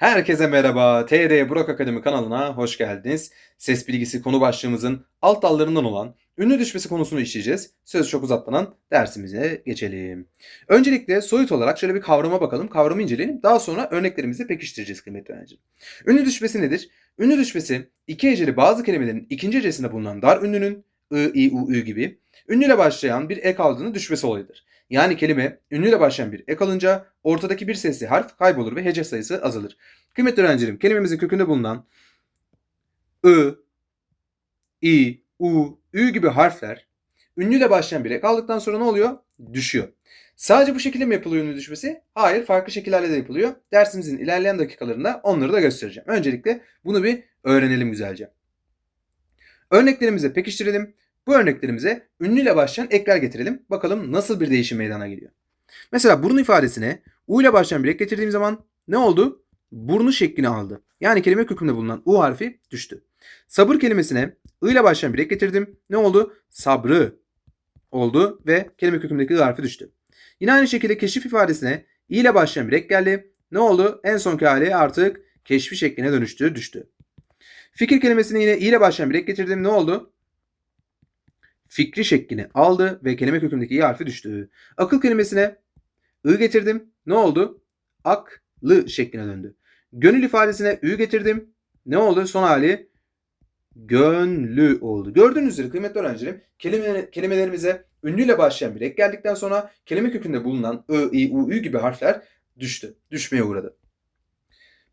Herkese merhaba. TR Burak Akademi kanalına hoş geldiniz. Ses bilgisi konu başlığımızın alt dallarından olan ünlü düşmesi konusunu işleyeceğiz. Söz çok uzatmadan dersimize geçelim. Öncelikle soyut olarak şöyle bir kavrama bakalım. Kavramı inceleyelim. Daha sonra örneklerimizi pekiştireceğiz kıymetli öğrencilerim. Ünlü düşmesi nedir? Ünlü düşmesi iki heceli bazı kelimelerin ikinci hecesinde bulunan dar ünlünün ı, i, u, ü gibi ünlüyle başlayan bir ek aldığını düşmesi olayıdır. Yani kelime ünlüyle başlayan bir ek alınca ortadaki bir sesli harf kaybolur ve hece sayısı azalır. Kıymetli öğrencilerim kelimemizin kökünde bulunan ı, i, u, ü gibi harfler ünlüyle başlayan bir ek aldıktan sonra ne oluyor? Düşüyor. Sadece bu şekilde mi yapılıyor ünlü düşmesi? Hayır farklı şekillerle de yapılıyor. Dersimizin ilerleyen dakikalarında onları da göstereceğim. Öncelikle bunu bir öğrenelim güzelce. Örneklerimizi pekiştirelim. Bu örneklerimize ünlüyle başlayan ekler getirelim. Bakalım nasıl bir değişim meydana geliyor. Mesela burun ifadesine U ile başlayan bir ek getirdiğim zaman ne oldu? Burnu şeklini aldı. Yani kelime kökünde bulunan U harfi düştü. Sabır kelimesine I ile başlayan bir ek getirdim. Ne oldu? Sabrı oldu ve kelime kökümdeki I harfi düştü. Yine aynı şekilde keşif ifadesine I ile başlayan bir ek geldi. Ne oldu? En sonki hali artık keşfi şekline dönüştü, düştü. Fikir kelimesine yine i ile başlayan bir ek getirdim. Ne oldu? Fikri şeklini aldı ve kelime kökündeki i harfi düştü. Akıl kelimesine ı getirdim. Ne oldu? Aklı şekline döndü. Gönül ifadesine ü getirdim. Ne oldu? Son hali gönlü oldu. Gördüğünüz üzere kıymetli öğrencilerim kelime, kelimelerimize ünlüyle başlayan bir ek geldikten sonra kelime kökünde bulunan ı, i, u, ü gibi harfler düştü. Düşmeye uğradı.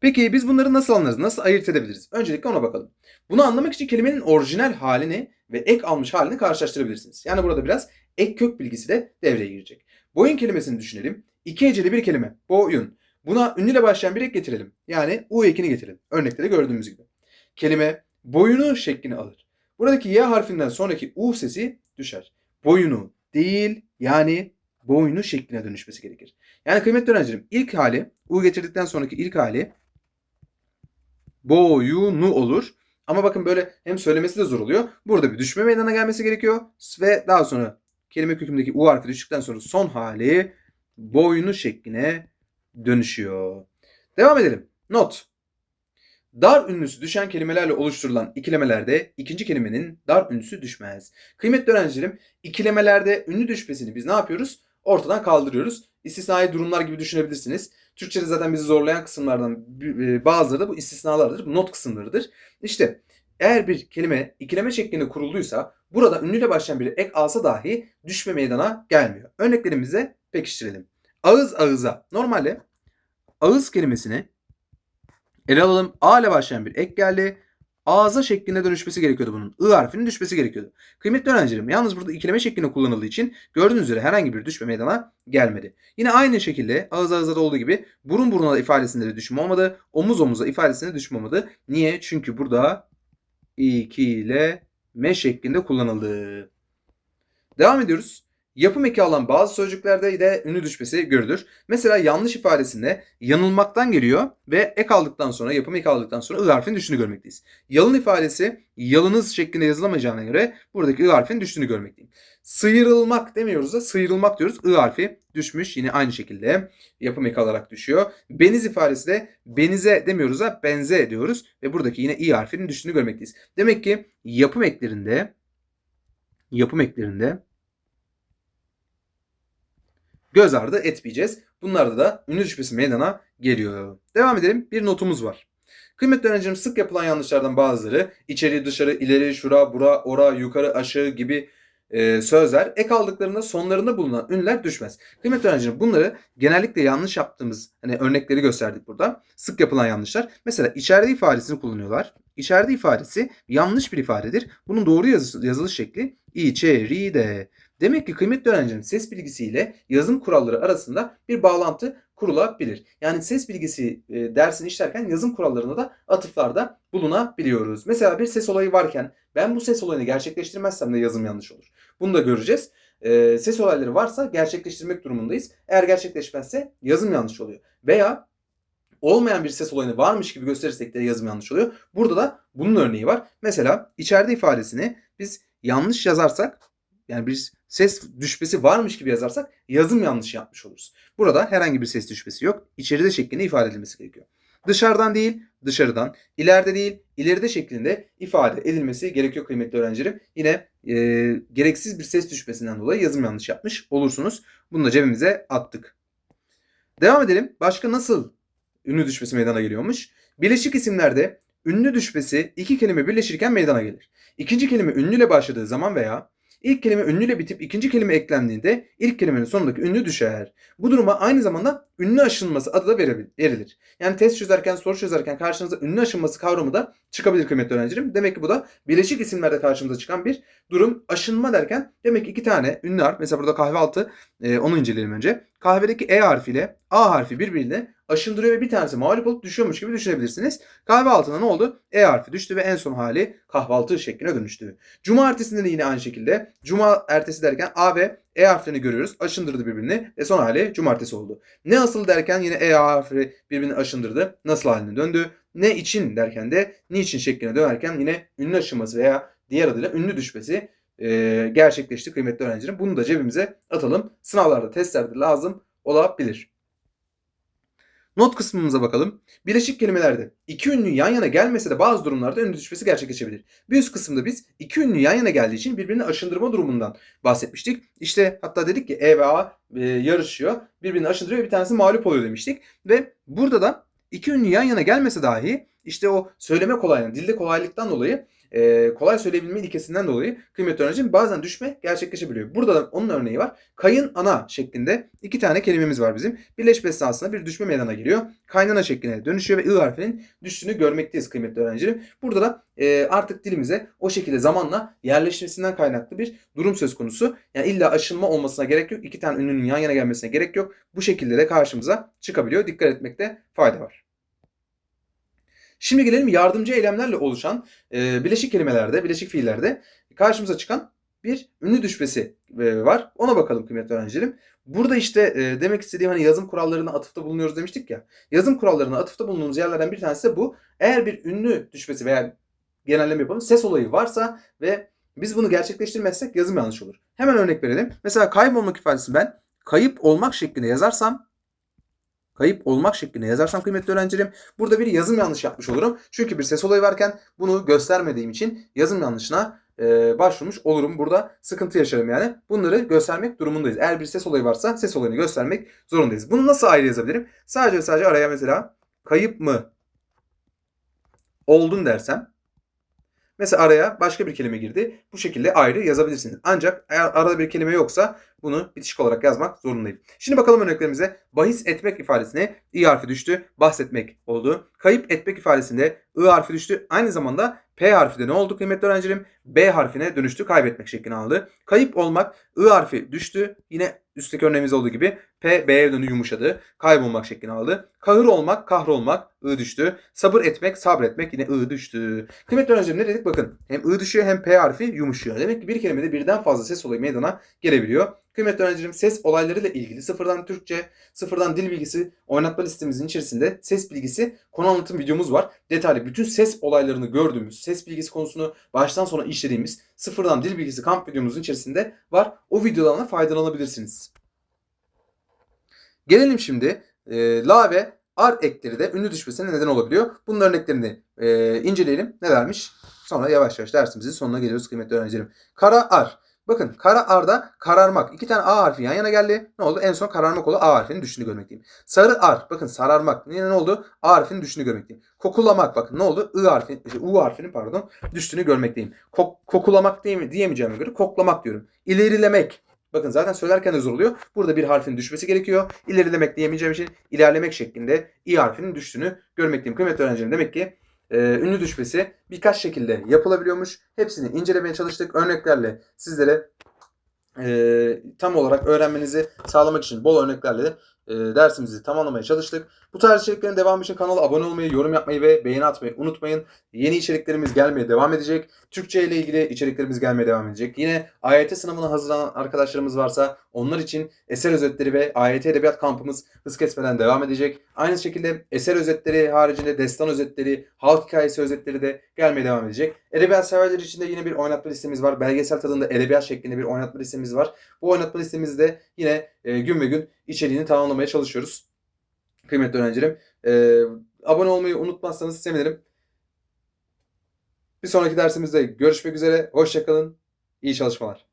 Peki biz bunları nasıl anlarız? Nasıl ayırt edebiliriz? Öncelikle ona bakalım. Bunu anlamak için kelimenin orijinal halini ve ek almış halini karşılaştırabilirsiniz. Yani burada biraz ek kök bilgisi de devreye girecek. Boyun kelimesini düşünelim. İki heceli bir kelime. Boyun. Buna ünlüyle başlayan bir ek getirelim. Yani u ekini getirelim. Örnekte de gördüğümüz gibi. Kelime boyunu şeklini alır. Buradaki y harfinden sonraki u sesi düşer. Boyunu değil yani boynu şekline dönüşmesi gerekir. Yani kıymetli öğrencilerim ilk hali u getirdikten sonraki ilk hali boyunu olur. Ama bakın böyle hem söylemesi de zor oluyor. Burada bir düşme meydana gelmesi gerekiyor. Ve daha sonra kelime kökümdeki u harfi düştükten sonra son hali boynu şekline dönüşüyor. Devam edelim. Not. Dar ünlüsü düşen kelimelerle oluşturulan ikilemelerde ikinci kelimenin dar ünlüsü düşmez. Kıymetli öğrencilerim ikilemelerde ünlü düşmesini biz ne yapıyoruz? Ortadan kaldırıyoruz. İstisnai durumlar gibi düşünebilirsiniz. Türkçe'de zaten bizi zorlayan kısımlardan e, bazıları da bu istisnalardır. Not kısımlarıdır. İşte eğer bir kelime ikileme şeklinde kurulduysa burada ünlüyle başlayan bir ek alsa dahi düşme meydana gelmiyor. Örneklerimize pekiştirelim. Ağız ağıza. Normalde ağız kelimesini ele alalım. A ile başlayan bir ek geldi. Ağza şeklinde dönüşmesi gerekiyordu bunun. I harfinin düşmesi gerekiyordu. Kıymetli öğrencilerim yalnız burada ikileme şeklinde kullanıldığı için gördüğünüz üzere herhangi bir düşme meydana gelmedi. Yine aynı şekilde ağız ağızda da olduğu gibi burun buruna ifadesinde de düşme olmadı. Omuz omuza ifadesinde düşme olmadı. Niye? Çünkü burada ikileme şeklinde kullanıldı. Devam ediyoruz. Yapım eki alan bazı sözcüklerde de ünlü düşmesi görülür. Mesela yanlış ifadesinde yanılmaktan geliyor ve ek aldıktan sonra yapım eki aldıktan sonra ı harfinin düştüğünü görmekteyiz. Yalın ifadesi yalınız şeklinde yazılamayacağına göre buradaki ı harfinin düştüğünü görmekteyim. Sıyrılmak demiyoruz da sıyrılmak diyoruz. I harfi düşmüş yine aynı şekilde yapım eki alarak düşüyor. Beniz ifadesi de benize demiyoruz da benze diyoruz ve buradaki yine i harfinin düştüğünü görmekteyiz. Demek ki yapım eklerinde yapım eklerinde göz ardı etmeyeceğiz. Bunlarda da ünlü düşmesi meydana geliyor. Devam edelim. Bir notumuz var. Kıymetli öğrencilerim sık yapılan yanlışlardan bazıları içeri, dışarı, ileri, şura, bura, ora, yukarı, aşağı gibi e, sözler ek aldıklarında sonlarında bulunan ünler düşmez. Kıymetli öğrencilerim bunları genellikle yanlış yaptığımız hani örnekleri gösterdik burada. Sık yapılan yanlışlar. Mesela içeride ifadesini kullanıyorlar. İçeride ifadesi yanlış bir ifadedir. Bunun doğru yazı, yazılış şekli içeride. Demek ki kıymetli öğrencinin ses bilgisiyle yazım kuralları arasında bir bağlantı kurulabilir. Yani ses bilgisi e, dersini işlerken yazım kurallarına da atıflarda bulunabiliyoruz. Mesela bir ses olayı varken ben bu ses olayını gerçekleştirmezsem de yazım yanlış olur. Bunu da göreceğiz. E, ses olayları varsa gerçekleştirmek durumundayız. Eğer gerçekleşmezse yazım yanlış oluyor. Veya olmayan bir ses olayını varmış gibi gösterirsek de yazım yanlış oluyor. Burada da bunun örneği var. Mesela içeride ifadesini biz yanlış yazarsak yani bir ses düşmesi varmış gibi yazarsak yazım yanlış yapmış oluruz. Burada herhangi bir ses düşmesi yok. İçeride şeklinde ifade edilmesi gerekiyor. Dışarıdan değil, dışarıdan, ileride değil, ileride şeklinde ifade edilmesi gerekiyor kıymetli öğrencilerim. Yine e, gereksiz bir ses düşmesinden dolayı yazım yanlış yapmış olursunuz. Bunu da cebimize attık. Devam edelim. Başka nasıl ünlü düşmesi meydana geliyormuş? Birleşik isimlerde ünlü düşmesi iki kelime birleşirken meydana gelir. İkinci kelime ünlüyle başladığı zaman veya ilk kelime ünlüyle bitip ikinci kelime eklendiğinde ilk kelimenin sonundaki ünlü düşer. Bu duruma aynı zamanda ünlü aşınması adı da verilir. Yani test çözerken, soru çözerken karşınıza ünlü aşınması kavramı da çıkabilir kıymetli öğrencilerim. Demek ki bu da birleşik isimlerde karşımıza çıkan bir durum. Aşınma derken demek ki iki tane ünlü harf. Mesela burada kahve altı e, onu inceleyelim önce. Kahvedeki E harfiyle A harfi birbirine aşındırıyor ve bir tanesi mağlup olup düşüyormuş gibi düşünebilirsiniz. Kahve altına ne oldu? E harfi düştü ve en son hali kahvaltı şekline dönüştü. Cuma ertesinde de yine aynı şekilde. Cuma ertesi derken A ve E harflerini görüyoruz. Aşındırdı birbirini ve son hali cumartesi oldu. Ne asıl derken yine E harfi birbirini aşındırdı. Nasıl haline döndü. Ne için derken de niçin şekline dönerken yine ünlü aşınması veya diğer adıyla ünlü düşmesi e, gerçekleşti kıymetli öğrencilerim. Bunu da cebimize atalım. Sınavlarda, testlerde lazım olabilir. Not kısmımıza bakalım. Birleşik kelimelerde iki ünlü yan yana gelmese de bazı durumlarda ünlü düşmesi gerçekleşebilir. Bir üst kısımda biz iki ünlü yan yana geldiği için birbirini aşındırma durumundan bahsetmiştik. İşte hatta dedik ki E ve A e, yarışıyor. Birbirini aşındırıyor bir tanesi mağlup oluyor demiştik. Ve burada da iki ünlü yan yana gelmese dahi işte o söyleme kolaylığından, dilde kolaylıktan dolayı e, kolay söyleyebilme ilkesinden dolayı kıymetli öğrencim bazen düşme gerçekleşebiliyor. Burada da onun örneği var. Kayın ana şeklinde iki tane kelimemiz var bizim. Birleşme esnasında bir düşme meydana geliyor. Kaynana şekline dönüşüyor ve ı harfinin düştüğünü görmekteyiz kıymetli öğrencilerim. Burada da e, artık dilimize o şekilde zamanla yerleşmesinden kaynaklı bir durum söz konusu. Yani illa aşınma olmasına gerek yok. İki tane ünlünün yan yana gelmesine gerek yok. Bu şekilde de karşımıza çıkabiliyor. Dikkat etmekte fayda var. Şimdi gelelim yardımcı eylemlerle oluşan e, bileşik kelimelerde, bileşik fiillerde karşımıza çıkan bir ünlü düşmesi e, var. Ona bakalım kıymetli öğrencilerim. Burada işte e, demek istediğim hani yazım kurallarına atıfta bulunuyoruz demiştik ya. Yazım kurallarına atıfta bulunduğumuz yerlerden bir tanesi de bu. Eğer bir ünlü düşmesi veya genelleme yapalım ses olayı varsa ve biz bunu gerçekleştirmezsek yazım yanlış olur. Hemen örnek verelim. Mesela kaybolmak ifadesini ben kayıp olmak şeklinde yazarsam kayıp olmak şeklinde yazarsam kıymetli öğrencilerim burada bir yazım yanlış yapmış olurum. Çünkü bir ses olayı varken bunu göstermediğim için yazım yanlışına e, başvurmuş olurum. Burada sıkıntı yaşarım yani. Bunları göstermek durumundayız. Eğer bir ses olayı varsa ses olayını göstermek zorundayız. Bunu nasıl ayrı yazabilirim? Sadece sadece araya mesela kayıp mı oldun dersem Mesela araya başka bir kelime girdi. Bu şekilde ayrı yazabilirsiniz. Ancak eğer arada bir kelime yoksa bunu bitişik olarak yazmak zorundayım. Şimdi bakalım örneklerimize. Bahis etmek ifadesine i harfi düştü. Bahsetmek oldu. Kayıp etmek ifadesinde i harfi düştü. Aynı zamanda P harfi de ne oldu kıymetli öğrencilerim? B harfine dönüştü. Kaybetmek şeklini aldı. Kayıp olmak I harfi düştü. Yine üstteki örneğimiz olduğu gibi P B'ye döndü yumuşadı. Kaybolmak şeklini aldı. Kahır olmak, kahrolmak I düştü. Sabır etmek, sabretmek yine I düştü. Kıymetli öğrencilerim ne dedik? Bakın hem I düşüyor hem P harfi yumuşuyor. Demek ki bir kelimede birden fazla ses olayı meydana gelebiliyor. Kıymetli öğrencilerim ses olaylarıyla ilgili sıfırdan Türkçe, sıfırdan dil bilgisi oynatma listemizin içerisinde ses bilgisi konu anlatım videomuz var. Detaylı bütün ses olaylarını gördüğümüz, ses bilgisi konusunu baştan sona işlediğimiz sıfırdan dil bilgisi kamp videomuzun içerisinde var. O videolardan faydalanabilirsiniz. Gelelim şimdi e, la ve ar ekleri de ünlü düşmesine neden olabiliyor. Bunun örneklerini e, inceleyelim. Nelermiş? Sonra yavaş yavaş dersimizin sonuna geliyoruz kıymetli öğrencilerim. Kara ar. Bakın kara arda kararmak. İki tane A harfi yan yana geldi. Ne oldu? En son kararmak oldu. A harfinin düştüğünü görmekteyim. Sarı ar. Bakın sararmak. Yine ne oldu? A harfinin düştüğünü görmekteyim. Kokulamak. Bakın ne oldu? I harfinin, şey, U harfinin pardon düştüğünü görmekteyim. Kok, kokulamak diye, diyemeyeceğime göre koklamak diyorum. İlerilemek. Bakın zaten söylerken de zor oluyor. Burada bir harfin düşmesi gerekiyor. İlerilemek diyemeyeceğim için ilerlemek şeklinde i harfinin düştüğünü görmekteyim. Kıymetli öğrencilerim demek ki e, ünlü düşmesi birkaç şekilde yapılabiliyormuş. Hepsini incelemeye çalıştık. Örneklerle sizlere e, tam olarak öğrenmenizi sağlamak için bol örneklerle e, dersimizi tamamlamaya çalıştık. Bu tarz içeriklerin devamı için kanala abone olmayı, yorum yapmayı ve beğeni atmayı unutmayın. Yeni içeriklerimiz gelmeye devam edecek. Türkçe ile ilgili içeriklerimiz gelmeye devam edecek. Yine AYT sınavına hazırlanan arkadaşlarımız varsa onlar için eser özetleri ve AYT edebiyat kampımız hız kesmeden devam edecek. Aynı şekilde eser özetleri haricinde destan özetleri, halk hikayesi özetleri de gelmeye devam edecek. Edebiyat severler için de yine bir oynatma listemiz var. Belgesel tadında edebiyat şeklinde bir oynatma listemiz var. Bu oynatma listemizde yine e, gün ve gün içeriğini tamamlamaya çalışıyoruz. Kıymetli öğrencilerim. E, abone olmayı unutmazsanız sevinirim. Bir sonraki dersimizde görüşmek üzere. Hoşçakalın. İyi çalışmalar.